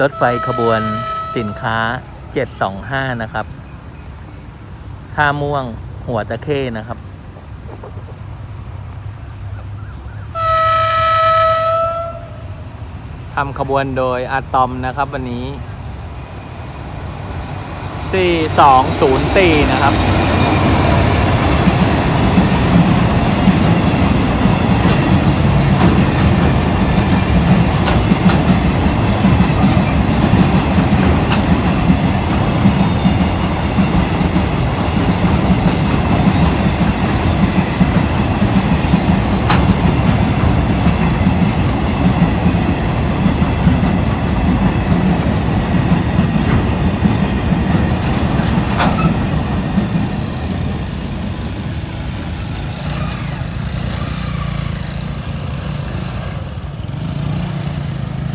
รถไฟขบวนสินค้า 725 นะครับ ท่าม่วงหัวตะเข้นะครับ ทำขบวนโดยอะตอมนะครับวันนี้ 4204 นะครับ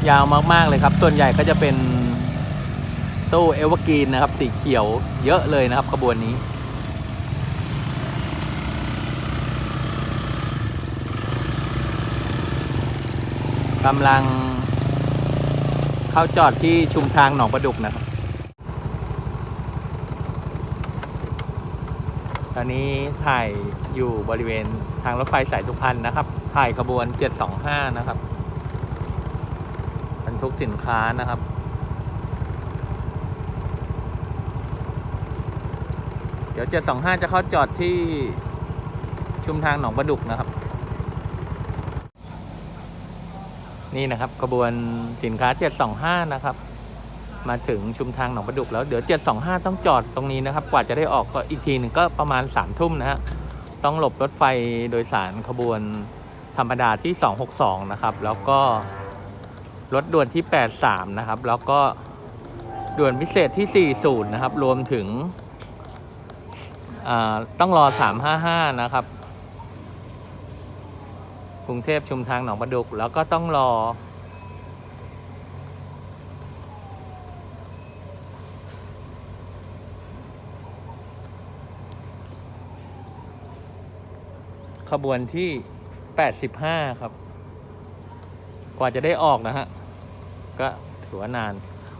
ยาวมากๆเลยครับ ส่วนใหญ่ก็จะเป็นตู้เอเวอร์กรีนนะครับ สีเขียวเยอะเลยนะครับขบวนนี้กำลังเข้าจอดที่ชุมทางหนองประดุกนะครับ ตอนนี้ถ่ายอยู่บริเวณทางรถไฟสายสุพรรณนะครับ ถ่ายขบวน 725 นะครับ ทุกสินค้านะครับ เดี๋ยว 725 จะเข้าจอดที่ชุมทางหนองประดุกนะครับ นี่นะครับขบวนสินค้า 725 นะครับ มาถึงชุมทางหนองประดุกแล้วเดี๋ยว 725 ต้องจอดตรงนี้นะครับ กว่าจะได้ออกก็อีกทีหนึ่งก็ประมาณ 3 ทุ่มนะฮะต้องหลบรถไฟโดยสารขบวนธรรมดาที่ 262 นะครับ แล้วก็ รถด่วนที่ 83 นะครับ แล้วก็ด่วนพิเศษที่ 40 นะครับ รวมถึงต้องรอ 355 นะครับ กรุงเทพชุมทางหนองประดุก แล้วก็ต้องรอ ขบวนที่ 85 ครับ กว่าจะได้ออกนะฮะ ก็ถือว่านาน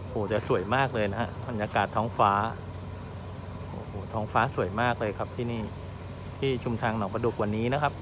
โหจะสวยมากเลยนะฮะบรรยากาศท้องฟ้าโอ้โหท้องฟ้าสวยมากเลยครับที่นี่ที่ชุมทางหนองประดุกวันนี้นะครับ